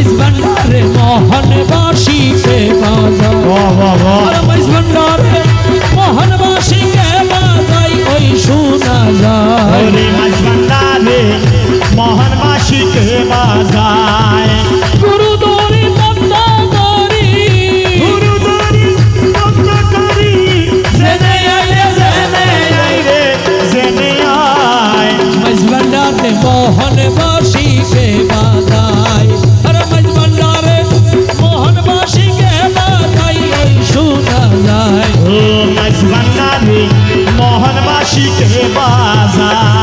মাইজ ভান্ডারে বাবা আর মাইজ ভান্ডারে মোহনবাসীকে বাজাই ওই শোনা যায় ওরে মাছ ভান্ডারে মোহন মাসিকে বাজায় গুরু দরি জেনে জেনে জেনে আয় ভান্ডারে বাজাই আর মাসিকে বাজায়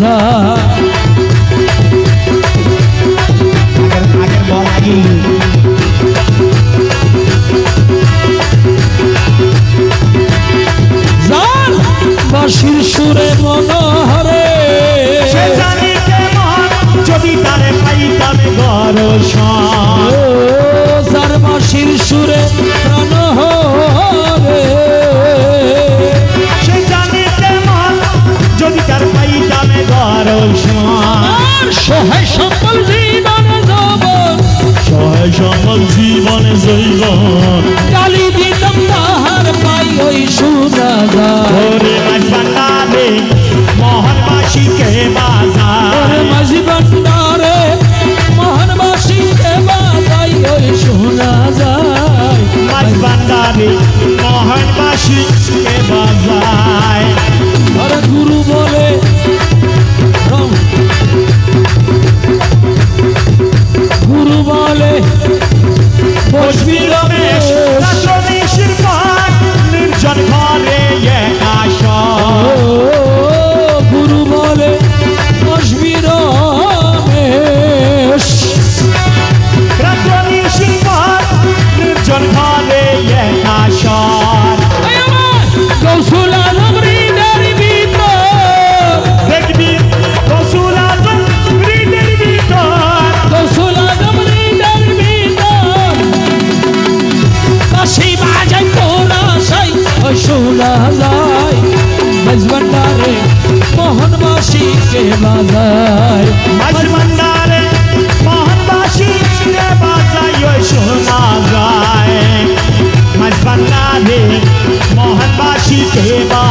বাজা আগের আগের বল আগে যার বাসির সুরে মনোহরে। সে জানি কেমন যদি তারে পাইতাম দর্শন যার বাসির সুরে সহায় সকল জীবন জৈব। কালি দিতাম তাহার পাই ওই সুরা যায় ওরে মাছ ভান্ডারে মোহন মাসিকে ওরে বাজার মাঝি ভান্ডারে মোহনবাসীকে বাজাই ওই শোনা যায় মাছ ভান্ডারে মোহন বাজায় মশুলালাই মজমন্ডারে মোহনবাসী কে বাজায় মজমন্ডারে মোহনবাসী কে বাজায় মশুলালাই মজমন্ডারে মোহনবাসী কে বাজায়